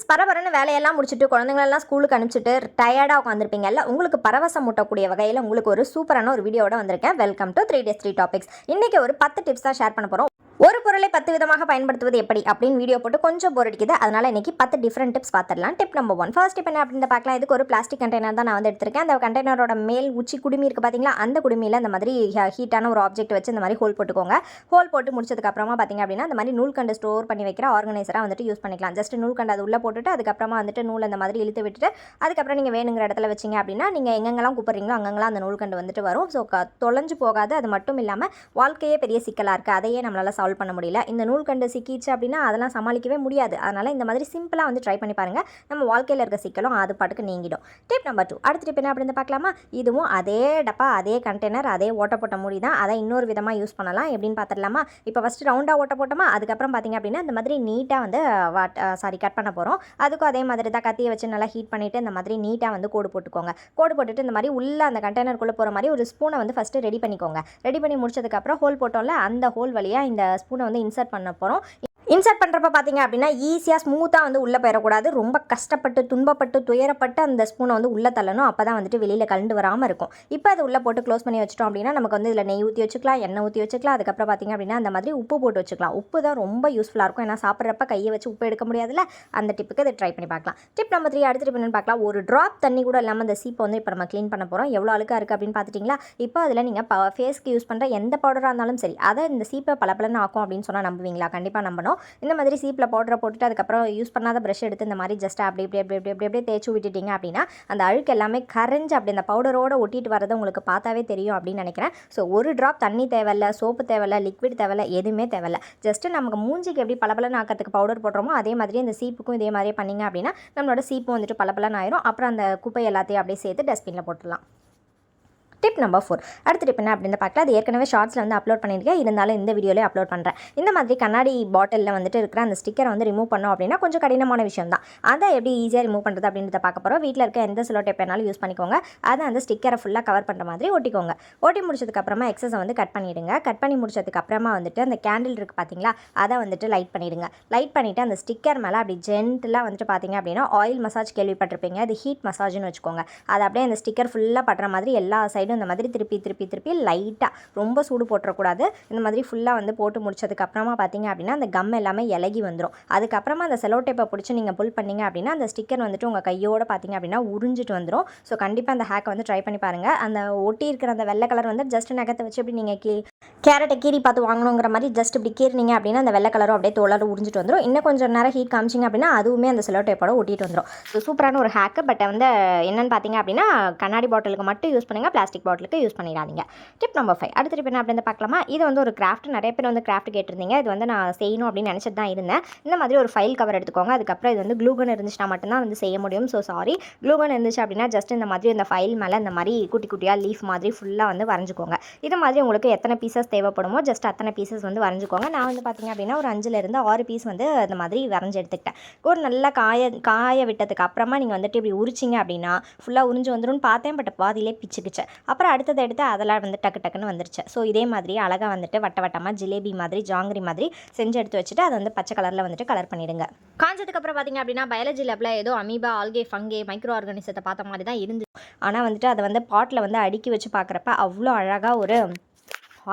Friends பரபரன்னு வேலையெல்லாம் முடிச்சுட்டு குழந்தைங்களெல்லாம் ஸ்கூலுக்கு அனுப்பிச்சிட்டு டயர்டாக உட்காந்துருப்பீங்கல்ல உங்களுக்கு பரவசம் மூட்டக்கூடிய வகையில் உங்களுக்கு ஒரு சூப்பரான ஒரு வீடியோட வந்திருக்கேன். Welcome to three days three topics இன்றைக்கி ஒரு பத்து டிப்ஸ் தான் ஷேர் பண்ண போகிறோம் ஒரு பொருளை பத்து விதமாக பயன்படுத்துவது எப்படி அப்படின்னு வீடியோ போட்டு கொஞ்சம் போர் அடிக்குது. அதனால இன்னைக்கு பத்து டிஃப்ரெண்ட் டிப்ஸ் பார்த்துடலாம் tip number one first tip என்ன அப்படின்னு பார்க்கலாம் இதுக்கு ஒரு பிளாஸ்டிக் கண்டெய்னர் தான் நான் வந்து எடுத்திருக்கேன். அந்த கண்டெய்னரோட மேல் உச்சி குடுமி இருக்குது பார்த்தீங்களா அந்த குடுமியில் இந்த மாதிரி ஹீட்டான ஒரு ஆப்ஜெக்ட் வச்சு இந்த மாதிரி ஹோல் போட்டுக்கோங்க. ஹோல் போட்டு முடிச்சதுக்கு அப்புறமா பார்த்தீங்க அப்படின்னா அந்த மாதிரி நூல்கண்டு ஸ்டோர் பண்ணி வைக்கிற ஆர்கனைசராக வந்துட்டு யூஸ் பண்ணிக்கலாம். ஜஸ்ட் நூல்கண்டு அது உள்ளே போட்டுட்டு அதுக்கப்புறமா வந்துட்டு நூல் அந்த மாதிரி இழுத்து விட்டுட்டு அதுக்கப்புறம் நீங்கள் வேணுங்கிற இடத்துல வச்சிங்க அப்படின்னா நீங்கள் எங்கெங்கெல்லாம் கூப்பிட்றீங்களோ அங்கெல்லாம் அந்த நூல் கண்டு வந்துட்டு வரும். ஸோ தொலைஞ்சு போகாது. அது மட்டும் இல்லாமல் வாழ்க்கையே பெரிய சிக்கலாக இருக்குது அதையே நம்மளால் சால்வ் பண்ண முடியல. இந்த நூல் கண்டு சிக்கிச்சு அப்படின்னா அதெல்லாம் சமாளிக்கவே முடியாது. அதனால் இந்த மாதிரி சிம்பிளாக வந்து ட்ரை பண்ணி பாருங்கள் நம்ம வாழ்க்கையில் இருக்க சிக்கலும் அது பாட்டுக்கு நீங்கிடும். டிப் நம்பர் டூ அடுத்த டிப் என்ன அப்படின்னு பார்க்கலாமா? இதுவும் அதே டப்பா அதே கண்டெய்னர் அதே ஓட்ட போட்ட மூடி தான். அதை இன்னொரு விதமாக யூஸ் பண்ணலாம் எப்படின்னு பார்த்துடலாமா? இப்போ ஃபஸ்ட்டு ரவுண்டாக ஓட்ட போட்டோமா? அதுக்கப்புறம் பார்த்தீங்க அப்படின்னா இந்த மாதிரி நீட்டாக வந்து வாட் சாரி கட் பண்ண போகிறோம் அதுக்கும் அதே மாதிரி தான் கத்தியை வச்சு நல்லா ஹீட் பண்ணிவிட்டு இந்த மாதிரி நீட்டாக வந்து கோடு போட்டுக்கோங்க. கோடு போட்டுட்டு இந்த மாதிரி உள்ளே அந்த கண்டெய்னருக்குள்ளே போகிற மாதிரி ஒரு ஸ்பூனை வந்து ஃபஸ்ட்டு ரெடி பண்ணிக்கோங்க. ரெடி பண்ணி முடிச்சதுக்கப்புறம் ஹோல் போட்டோம்ல அந்த ஹோல் வழியாக இந்த ஸ்பூனை வந்து இன்சர்ட் பண்ண போகிறோம் இன்சர்ட் பண்ணுறப்ப பார்த்தீங்க அப்படின்னா ஈஸியாக ஸ்மூத்தாக வந்து உள்ளே போயிடக்கூடாது ரொம்ப கஷ்டப்பட்டு துன்பப்பட்டு துயரப்பட்டு அந்த ஸ்பூனை வந்து உள்ளே தள்ளணும். அப்போ தான் வந்துட்டு வெளியில் கலந்து வராமல் இருக்கும். இப்போ அதை உள்ளே போட்டு க்ளோஸ் பண்ணி வச்சிட்டோம் அப்படின்னா நமக்கு வந்து இதில் நெய் ஊற்றி வச்சுக்கலாம் எண்ணெய் ஊற்றி வச்சுக்கலாம். அதுக்கப்புறம் பார்த்தீங்க அப்படின்னா அந்த மாதிரி உப்பு போட்டு வச்சுக்கலாம். உப்பு தான் ரொம்ப யூஸ்ஃபுல்லாக இருக்கும். ஏன்னா சாப்பிட்றப்ப கையை வச்சு உப்பு எடுக்க முடியாதுல அந்த டிப்புக்கு இதை ட்ரை பண்ணி பார்க்கலாம். டிப் நம்பர் த்ரீ அடுத்த டிப் என்னன்னு பார்க்கலாம். ஒரு ட்ராப் தண்ணி கூட இல்லாமல் அந்த சீப்பை வந்து இப்போ நம்ம க்ளீன் பண்ண போகிறோம் எவ்வளோ அழுக்காக இருக்குது அப்படின்னு பார்த்துட்டிங்களா இப்போ அதில் நீங்கள் ப ஃபேஸ்க்கு யூஸ் பண்ணுற எந்த பவுடராக இருந்தாலும் சரி அதை இந்த சீப்பை பளபளன்னு ஆக்கும் அப்படின்னு சொன்னால் நம்புவீங்களா? கண்டிப்பாக நம்பணும். இந்த மாதிரி சீப்பில் பவுடரை போட்டுட்டு அதுக்கப்புறம் யூஸ் பண்ணாத ப்ரஷ் எடுத்து இந்த மாதிரி ஜஸ்ட் அப்படி இப்படி அப்படி இப்படி அப்படி அப்படியே தேய்ச்சி விட்டுட்டீங்க அப்படின்னா அந்த அழுக்கு எல்லாமே கரைஞ்சு அப்படி அந்த பவுடரோட ஒட்டிட்டு வரது உங்களுக்கு பார்த்தாவே தெரியும் அப்படின்னு நினைக்கிறேன். ஸோ ஒரு ட்ராப் தண்ணி தேவையில்ல சோப்பு தேவையில்ல லிக்விட் தேவையில்ல எதுவுமே தேவையில்ல. ஜஸ்ட்டு நமக்கு மூஞ்சிக்கு எப்படி பளபளன்னு ஆக்கிறதுக்கு பவுடர் போடுறோமோ அதே மாதிரி இந்த சீப்புக்கும் இதே மாதிரி பண்ணிங்க அப்படின்னா நம்மளோட சீப்பும் வந்துட்டு பளபளன்னு ஆயிரும். அப்புறம் அந்த குப்பை எல்லாத்தையும் அப்படியே சேர்த்து டஸ்ட்பினில் போட்டுடலாம். டிப் நம்பர் ஃபோர் அடுத்த டிப் என்ன அப்படின்னு பார்க்கலாம். அது ஏற்கனவே ஷார்ட்ஸில் வந்து அப்லோட் பண்ணியிருக்கேன். இருந்தாலும் இந்த வீடியோலேயே அப்லோட் பண்ணுறேன் இந்த மாதிரி கண்ணாடி பாட்டிலில் வந்துட்டு இருக்கிற அந்த ஸ்டிக்கரை வந்து ரிமூவ் பண்ணோம் அப்படின்னா கொஞ்சம் கடினமான விஷயம் தான் அதை எப்படி ஈஸியாக ரிமூவ் பண்ணுறது அப்படின்றத பார்க்க போகிறோம் வீட்டில் இருக்க எந்த சிலோ டேப் வேணாலும் யூஸ் பண்ணிக்கோங்க. அதை அந்த ஸ்டிக்கரை ஃபுல்லாக கவர் பண்ணுற மாதிரி ஒட்டிக்கோங்க. ஓட்டி முடிச்சதுக்கப்புறமா எக்ஸஸை வந்து கட் பண்ணிவிடுங்க கட் பண்ணி முடிச்சதுக்கப்புறமா வந்துட்டு அந்த கேண்டில் இருக்குது பார்த்தீங்களா அதை வந்துட்டு லைட் பண்ணிவிடுங்க லைட் பண்ணிவிட்டு அந்த ஸ்டிக்கர் மேலே அப்படி ஜென்டலாக வந்துட்டு பார்த்தீங்க அப்படின்னா ஆயில் மசாஜ் கேள்விப்பட்டிருப்பீங்க. அது ஹீட் மசாஜ்னு வச்சுக்கோங்க. அதை அப்படியே அந்த ஸ்டிக்கர் ஃபுல்லாக படுற மாதிரி எல்லா சைடும் இந்த மாதிரி திருப்பி திருப்பி திருப்பி லைட்டாக ரொம்ப சூடு போட்டுறக்கூடாது. இந்த மாதிரி ஃபுல்லாக வந்து போட்டு முடிச்சதுக்கப்புறமா பார்த்தீங்க அப்படின்னா அந்த கம் எல்லாமே இலகி வந்துடும் அதுக்கப்புறமா அந்த செலோ டேப்பை பிடிச்சி நீங்கள் புல் பண்ணீங்க அப்படின்னா அந்த ஸ்டிக்கர் வந்துட்டு உங்கள் கையோடு பார்த்தீங்க அப்படின்னா உறிஞ்சிட்டு வந்துடும் ஸோ கண்டிப்பாக அந்த ஹேக்கை வந்து ட்ரை பண்ணி பாருங்கள் அந்த ஒட்டி இருக்கிற அந்த வெள்ளை கலர் வந்து ஜஸ்ட் நகத்தை வச்சு இப்படி நீங்கள் கீ கேரட்டை கீரி பார்த்து வாங்கணுங்கிற மாதிரி ஜஸ்ட் இப்படி கீறினீங்க அப்படின்னா அந்த வெள்ளை கலரும் அப்படியே தோலால் உறிஞ்சிட்டு வந்துடும் இன்னும் கொஞ்சம் நேரம் ஹீட் காமிச்சிங்க அப்படின்னா அதுவுமே அந்த செலோ டேப்போட ஒட்டிட்டு வந்துடும் ஸோ சூப்பரான ஒரு ஹேக்கு பட் வந்து என்னென்னு பார்த்தீங்க அப்படின்னா கண்ணாடி பாட்டிலுக்கு மட்டும் யூஸ் பண்ணுங்கள் பிளாஸ்டிக் பாட்டிலுக்கு யூஸ் பண்ணிடாதீங்க. டிப் நம்பர் ஃபைவ் அடுத்த டிப் என்ன அப்படின்னு பார்க்கலாமா? இது வந்து ஒரு கிராஃப்ட் நிறைய பேர் வந்து கிராஃப்ட் கேட்டிருந்தீங்க. இது வந்து நான் செய்யணும் அப்படின்னு நினச்சிட்டு தான் இருந்தேன். இந்த மாதிரி ஒரு ஃபைல் கவர் எடுத்துக்கோங்க. அதுக்கப்புறம் இது வந்து க்ளூகன் இருந்துச்சுன்னா மட்டும்தான் வந்து செய்ய முடியும். ஸோ சாரி க்ளூகன் இருந்துச்சு அப்படின்னா ஜஸ்ட் இந்த மாதிரி இந்த ஃபைல் மேலே இந்த மாதிரி குட்டி குட்டியாக லீஃப் மாதிரி ஃபுல்லாக வந்து வரைஞ்சிக்கோங்க. இது மாதிரி உங்களுக்கு எத்தனை பீசஸ் தேவைப்படுமோ ஜஸ்ட் அத்தனை பீசஸ் வந்து வரைஞ்சிக்கோங்க. நான் வந்து பார்த்தீங்க அப்படின்னா ஒரு அஞ்சுலேருந்து ஆறு பீஸ் வந்து அந்த மாதிரி வரைஞ்சி எடுத்துக்கிட்டேன். ஒரு நல்லா காய காய விட்டதுக்கு அப்புறமா நீங்கள் வந்துட்டு இப்படி உரிச்சிங்க அப்படின்னா ஃபுல்லாக உறிஞ்சு வந்துரும்னு பார்த்தேன் பட் பாதியிலே பிச்சுக்கிச்சு. அப்புறம் அடுத்தது எடுத்து அதெல்லாம் வந்து டக்கு டக்குன்னு வந்துருச்சு. ஸோ இதே மாதிரி அழகாக வந்துட்டு வட்ட வட்டமாக ஜிலேபி மாதிரி ஜாங்கிரி மாதிரி செஞ்சு எடுத்து வச்சுட்டு அதை வந்து பச்சை கலரில் வந்துட்டு கலர் பண்ணிடுங்க. காஞ்சதுக்கப்புறம் பார்த்தீங்க அப்படின்னா பயாலஜி லேபில் ஏதோ அமீபா ஆல்கே ஃபங்கே மைக்ரோ ஆர்கானிசத்தை பார்த்த மாதிரி தான் இருந்து ஆனால் வந்துட்டு அதை வந்து பாட்டில் வந்து அடுக்கி வச்சு பார்க்குறப்ப அவ்வளோ அழகாக ஒரு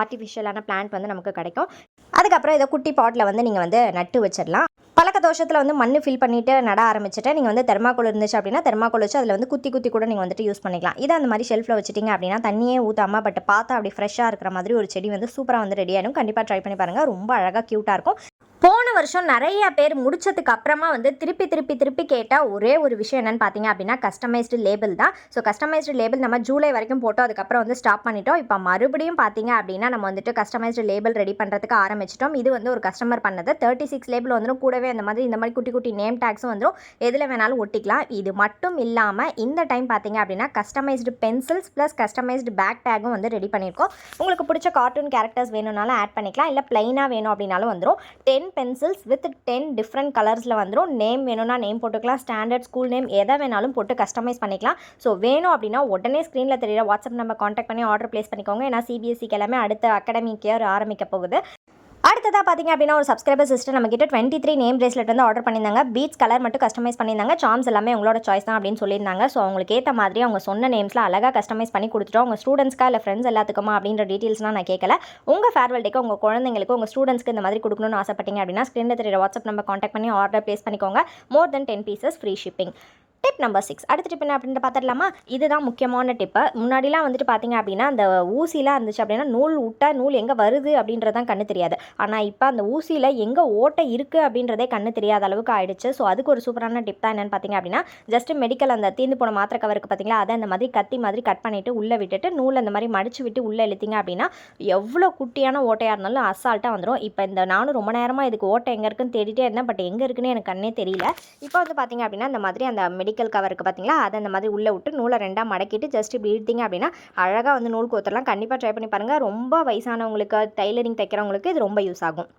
ஆர்டிஃபிஷியலான பிளான்ட் வந்து நமக்கு கிடைக்கும். அதுக்கப்புறம் இதை குட்டி பாட்டில் வந்து நீங்கள் வந்து நட்டு வச்சிடலாம். பழக்க தோஷத்தில் வந்து மண் ஃபில் பண்ணிவிட்டு நட ஆரம்பிச்சுட்டு நீங்கள் வந்து தெர்மாக்கோல் இருந்துச்சு அப்படின்னா தெர்மாக்கோல் வச்சு அதில் வந்து குத்தி குத்தி கூட நீங்கள் வந்துட்டு யூஸ் பண்ணிக்கலாம். இதை அந்த மாதிரி ஷெல்ஃபில் வச்சிட்டிங்க அப்படின்னா தண்ணியே ஊற்றாமல் பட் பார்த்தா அப்படி ஃப்ரெஷ்ஷாக இருக்கிற மாதிரி ஒரு செடி வந்து சூப்பராக வந்து ரெடி ஆகிடும் கண்டிப்பாக ட்ரை பண்ணி பாருங்கள் ரொம்ப அழகாக க்யூட்டாக இருக்கும். போன வருஷம் நிறைய பேர் முடிச்சதுக்கு அப்புறமா வந்து திருப்பி திருப்பி திருப்பி கேட்டால் ஒரே ஒரு விஷயம் என்னென்னு பார்த்தீங்க அப்படின்னா கஸ்டமைஸ்டு லேபிள் தான். ஸோ கஸ்டமைஸ்டு லேபிள் நம்ம ஜூலை வரைக்கும் போட்டோம். அதுக்கப்புறம் வந்து ஸ்டாப் பண்ணிட்டோம். இப்போ மறுபடியும் பார்த்தீங்க அப்படின்னா நம்ம வந்துட்டு கஸ்டமைஸ்டு லேபிள் ரெடி பண்ணுறதுக்கு ஆரம்பிச்சிட்டோம். இது வந்து ஒரு கஸ்டமர் பண்ணது. தேர்ட்டி சிக்ஸ் லேபிள் வந்துடும் கூடவே இந்த மாதிரி இந்த மாதிரி குட்டி குட்டி நேம் டேக்ஸும் வந்துடும் எதில் வேணாலும் ஒட்டிக்கலாம். இது மட்டும் இல்லாமல் இந்த டைம் பார்த்தீங்க அப்படின்னா customised pencils plus customised bag டேக்கும் வந்து ரெடி பண்ணியிருக்கோம். உங்களுக்கு பிடிச்ச கார்ட்டூன் கேரக்டர்ஸ் வேணும்னாலும் ஆட் பண்ணிக்கலாம். இல்லை ப்ளைனாக வேணும் அப்படின்னாலும் வந்துடும் ten pencils with ten different கலர்ஸில் வந்துடும் நேம் வேணும்னா நேம் போட்டுக்கலாம். ஸ்டாண்டர்ட் ஸ்கூல் நேம் எதை வேணாலும் போட்டு கஸ்டமைஸ் பண்ணிக்கலாம். ஸோ வேணும் அப்படின்னா உடனே ஸ்க்ரீனில் தெரியுற வாட்ஸ்அப் நம்பர் காண்டாக்ட் பண்ணி ஆர்டர் ப்ளேஸ் பண்ணிக்கோங்க. ஏன்னா சிபிஎஸ்சிக்கு எல்லாமே அடுத்த அகாடமிக் இயர் ஆரம்பிக்க போகுது. அடுத்ததாக பார்த்தீங்க அப்படின்னா ஒரு சப்ஸ்கிரைபர் சிஸ்டர் நம்ம கிட்ட டுவெண்ட்டி த்ரீ நேம் பிரேஸ்லெட் வந்து ஆர்டர் பண்ணியிருந்தாங்க. பீட்ஸ் கலர் மட்டும் கஸ்டமைஸ் பண்ணியிருந்தாங்க. சார்ம்ஸ் எல்லாமே உங்களோட சாய்ஸ் தான் அப்படின்னு சொல்லியிருந்தாங்க. ஸோ அவங்களுக்கு ஏற்ற மாதிரி அவங்க சொன்ன நேம்ஸில் அழகாக கஸ்டமைஸ் பண்ணி கொடுத்துட்டோம். உங்கள் ஸ்டூடெண்ட்ஸ்க்கா இல்லை ஃப்ரெண்ட்ஸ் எல்லாத்துக்குமா அப்படின்ற டீட்டெயில்ஸ்லாம் நான் கேட்கல உங்கள் ஃபேர்வெல் டேக்கு உங்கள் குழந்தைங்களுக்கு உங்கள் ஸ்டூடெண்ட்ஸ்க்கு இந்த மாதிரி கொடுக்கணும்னு ஆசைப்பட்டீங்க அப்படின்னா ஸ்க்ரீனில் தெரியுற வாட்ஸ்அப் நம்பர் காண்டாக்ட் பண்ணி ஆர்டர் ப்ளேஸ் பண்ணிக்கோங்க. More than ten pieces free shipping tip number six அடுத்த டிப் என்ன அப்படின்னு பார்த்துடலாமா? இதுதான் முக்கியமான டிப்பு முன்னாடிலாம் வந்துட்டு பார்த்தீங்க அப்படின்னா அந்த ஊசிலாம் இருந்துச்சு அப்படின்னா நூல் விட்டா நூல் எங்கே வருது அப்படின்றதான் கண்ணு தெரியாது. ஆனால் இப்போ அந்த ஊசியில் எங்கே ஓட்டை இருக்குது அப்படின்றதே கண்ணு தெரியாத அளவுக்கு ஆயிடுச்சு. ஸோ அதுக்கு ஒரு சூப்பரான டிப் தான் என்னென்னு பார்த்தீங்க அப்படின்னா ஜஸ்ட் மெடிக்கல் அந்த தீர்ந்து போன மாத்திரை கவருக்கு பார்த்தீங்களா? அதை அந்த மாதிரி கத்தி மாதிரி கட் பண்ணிவிட்டு உள்ளே விட்டுட்டு நூல் அந்த மாதிரி மடிச்சு விட்டு உள்ளே எழுத்திங்க அப்படின்னா எவ்வளோ குட்டியான ஓட்டையாக இருந்தாலும் அசால்ட்டாக வந்துடும் இப்போ இந்த நானும் ரொம்ப நேரமாக இதுக்கு ஓட்டை எங்கே இருக்குன்னு தேடிட்டே இருந்தேன். பட் எங்கே இருக்குன்னு எனக்கு கண்ணே தெரியல. இப்போ வந்து பார்த்தீங்க அப்படின்னா இந்த மாதிரி அந்த மெடிக்கல் கவருக்கு பார்த்தீங்களா அதை அந்த மாதிரி உள்ளே விட்டு நூலை ரெண்டாக மடக்கிட்டு ஜஸ்ட் இப்படி இழுத்தீங்க அப்படின்னா அழகாக வந்து நூல் கோத்தரலாம் கண்டிப்பாக ட்ரை பண்ணி பாருங்கள் ரொம்ப வயசானவங்களுக்கு டைலரிங் தைக்கிறவங்களுக்கு இது ரொம்ப யூஸ் ஆகும்.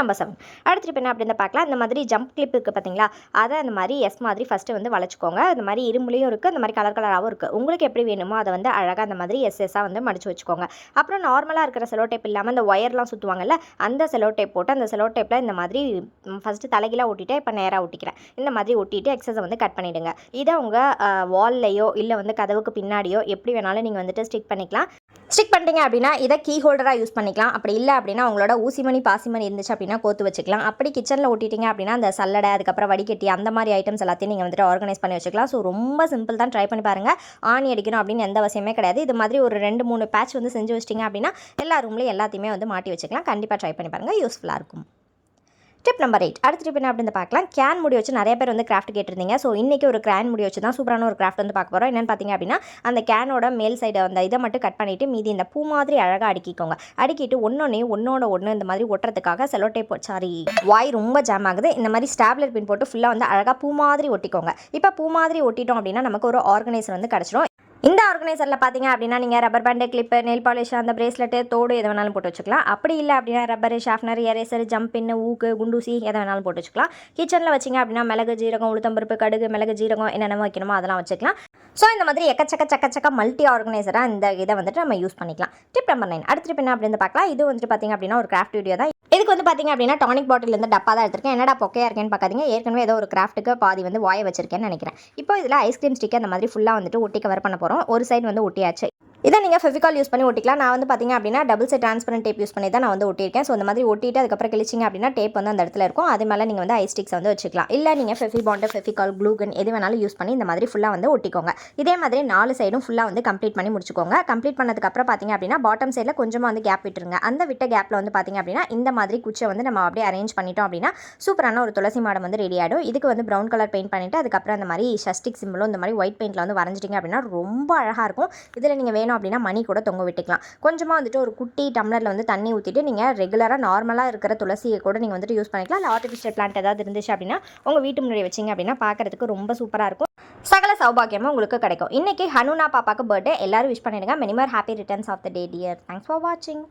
நம்பர் செவன் அடுத்து இப்போ என்ன அப்படின்னு பார்க்கலாம். இந்த மாதிரி ஜம்ப் கிளிப் இருக்குது பார்த்தீங்களா அதை அந்த மாதிரி எஸ் மாதிரி ஃபஸ்ட்டு வந்து வளைச்சிக்கோங்க. இந்த மாதிரி இரும்புலையும் இருக்குது இந்த மாதிரி கலர் கலராகவும் இருக்குது உங்களுக்கு எப்படி வேணுமோ அதை வந்து அழகாக அந்த மாதிரி எஸ் எஸ்ஸாக வந்து மடிச்சு வச்சுக்கோங்க. அப்புறம் நார்மலாக இருக்கிற செலோ டேப் இல்லாமல் இந்த ஒயர்லாம் சுற்றுவாங்கல்ல அந்த செலோ டேப் போட்டு அந்த செலோ டேப்பில் இந்த மாதிரி ஃபஸ்ட்டு தலைகீழாக ஒட்டிட்டு இப்போ நேராக ஒட்டிக்கிறேன். இந்த மாதிரி ஒட்டிட்டு எக்ஸஸை வந்து கட் பண்ணிவிடுங்க இதை உங்கள் வால்லையோ இல்லை வந்து கதவுக்கு பின்னாடியோ எப்படி வேணாலும் நீங்கள் வந்துட்டு ஸ்டிக் பண்ணிக்கலாம். ஸ்டிக் பண்ணிட்டீங்க அப்படின்னா இதை கீ ஹோல்டராக யூஸ் பண்ணிக்கலாம். அப்படி இல்லை அப்படின்னா உங்களோட ஊசிமணி பாசிமணி இருந்துச்சு அப்படின்னா கோத்து வச்சுக்கலாம். அப்படி கிச்சனில் ஒட்டிட்டீங்க அப்படின்னா அந்த சல்லடை அதுக்கப்புறம் வடிகட்டி அந்த மாதிரி ஐட்டம்ஸ் எல்லாத்தையும் நீங்கள் வந்துட்டு ஆர்கனைஸ் பண்ணி வச்சுக்கலாம். ஸோ ரொம்ப சிம்பிள் தான். ட்ரை பண்ணி பாருங்கள் ஆணி அடிக்கணும் அப்படின்னு எந்த அவசியமே கிடையாது. இது மாதிரி ஒரு ரெண்டு மூணு பேட்ச் வந்து செஞ்சு வச்சிட்டிங்க அப்படின்னா எல்லா ரூம்லேயும் எல்லாத்தையுமே வந்து மாட்டி வச்சுக்கலாம். கண்டிப்பாக ட்ரை பண்ணி பாருங்கள் யூஸ்ஃபுல்லாக இருக்கும். டிப் நம்பர் எயிட் அடுத்த டிப் என்ன அப்படின்னு பார்க்கலாம். கேன் முடி வச்சு நிறைய பேர் வந்து கிராஃப்ட் கேட்டிருந்தீங்க. ஸோ இன்றைக்கி ஒரு கேன் முடி வச்சு தான் சூப்பரான ஒரு கிராஃப்ட் வந்து பார்க்க போகிறோம் என்னென்னு பார்த்தீங்க அப்படின்னா அந்த கேனோட மேல் சைடு அந்த இதை மட்டும் கட் பண்ணிவிட்டு மீதி இந்த பூ மாதிரி அழகாக அடுக்கிக்கோங்க. அடுக்கிட்டு ஒன்றொன்னே ஒன்றோட ஒன்று இந்த மாதிரி ஒட்டுறதுக்காக செலோ டேப் சாரி வாய் ரொம்ப ஜாம் ஆகுது. இந்த மாதிரி ஸ்டாப்லர் பின் போட்டு ஃபுல்லாக வந்து அழகாக பூ மாதிரி ஒட்டிக்கோங்க. இப்போ பூ மாதிரி ஒட்டிட்டோம் அப்படின்னா நமக்கு ஒரு ஆர்கனைசர் வந்து கிடச்சிடும் இந்த ஆர்கனைசரில் பார்த்தீங்க அப்படின்னா நீங்கள் rubber band clip nail polish அந்த பிரேஸ்லெட்டு தோடு எது வேணாலும் போட்டு வச்சுக்கலாம். அப்படி இல்லை அப்படின்னா ரப்பர் ஷாஃப்னர் எரேசர் ஜம்பின்னு ஊக்கு குண்டூசி எதை வேணாலும் போட்டு வச்சுக்கலாம். கிச்சனில் வச்சிங்க அப்படின்னா மிளகு ஜீரகம் உளுத்தம்பருப்பு கடுகு மிளகு ஜீரகம் என்னென்ன வைக்கணுமோ அதெல்லாம் வச்சுக்கலாம். ஸோ இந்த மாதிரி எக்கச்சக்க சக்கச்சக்க மல்டி ஆர்கனைசராக இந்த இதை வந்துட்டு நம்ம யூஸ் பண்ணிக்கலாம். டிப் நம்பர் நைன் அடுத்த டிப் என்ன அப்படின்னு பார்க்கலாம். இது வந்துட்டு பார்த்தீங்க அப்படின்னா ஒரு கிராஃப்ட் வீடியோ தான். இதுக்கு வந்து பார்த்தீங்க அப்படின்னா டானிக் பாட்டில் இருந்து டப்பா தான் எடுத்திருக்கேன். என்னடா பொக்கையா இருக்கேன்னு பார்க்காதீங்க ஏற்கனவே ஏதோ ஒரு கிராஃப்ட்டுக்கு பாதி வந்து வாய வச்சிருக்கேன்னு நினைக்கிறேன். இப்போ இதில் ஐஸ்கிரீம் ஸ்டிக் அந்த மாதிரி ஃபுல்லாக வந்துட்டு ஒட்டி கவர் பண்ண போகிறோம் ஒரு சைடு வந்து ஒட்டியாச்சு இதை நீங்கள் ஃபெவிகால் யூஸ் பண்ணி ஒட்டிக்கலாம். நான் வந்து பார்த்தீங்க அப்படின்னா double side transparent tape use பண்ணி தான் நான் வந்து ஒட்டியிருக்கேன். ஸோ இந்த மாதிரி ஒட்டிட்டு அதுக்கப்புறம் கிழிச்சிங்க அப்படின்னா டேப் வந்து அந்த இடத்துல இருக்கும். அது மேலே நீங்கள் வந்து ஐ ஸ்டிக்ஸ் வந்து வச்சுக்கலாம். இல்லை நீங்கள் ஃபெஃபி பாண்டு ஃபெஃபிகால் க்ளூகன் எது வேணாலும் யூஸ் பண்ணி இந்த மாதிரி ஃபுல்லாக வந்து ஒட்டிக்கோங்க. இதே மாதிரி நாலு சைடும் ஃபுல்லாக வந்து கம்ப்ளீட் பண்ணி முடிச்சுக்கோங்க. கம்ப்ளீட் பண்ணதுக்கப்புறம் பார்த்தீங்க அப்படின்னா பாட்டம் சைடில் கொஞ்சமாக வந்து கேப் விட்டுருங்க. அந்த விட்ட கேப்பில் வந்து பார்த்தீங்க அப்படின்னா இந்த மாதிரி குச்சை வந்து நம்ம அப்படியே அரேஞ்ச் பண்ணிட்டோம் அப்படின்னா சூப்பரான ஒரு துளசி மாடம் வந்து ரெடி ஆகிடும் இதுக்கு வந்து ப்ரௌன் கலர் பெயிண்ட் பண்ணிவிட்டு அதுக்கப்புறம் அந்த மாதிரி ஷஸ்டிக் சிம்பிளும் இந்த மாதிரி ஒயிட் பெயிண்ட்டில் வந்து வரைஞ்சிட்டிங்க அப்படின்னா ரொம்ப அழகாக இருக்கும். இதில் நீங்கள் வேணும் அப்படின்னா மணி கூட தொங்க விட்டுக்கலாம். கொஞ்சமாக வந்துட்டு ஒரு குட்டி டம்ளரில் வந்து தண்ணி ஊற்றிட்டு நீங்கள் ரெகுலராக நார்மலாக இருக்கிற துளசியை கூட நீங்கள் வந்துட்டு யூஸ் பண்ணிக்கலாம். இல்லை ஆர்டிஃபிஷியல் பிளான்ட் ஏதாவது இருந்துச்சு அப்படின்னா உங்கள் வீட்டு முன்னாடி வச்சிங்க அப்படின்னா பார்க்குறதுக்கு ரொம்ப சூப்பராக இருக்கும். சகல சௌபாகியமும் உங்களுக்கு கிடைக்கும். இன்றைக்கி ஹனுனா பாப்பாக்கு பர்த்டே எல்லோரும் விஷ் பண்ணிடுங்க. மினிமர் happy returns of the day dear thanks for வாட்சிங்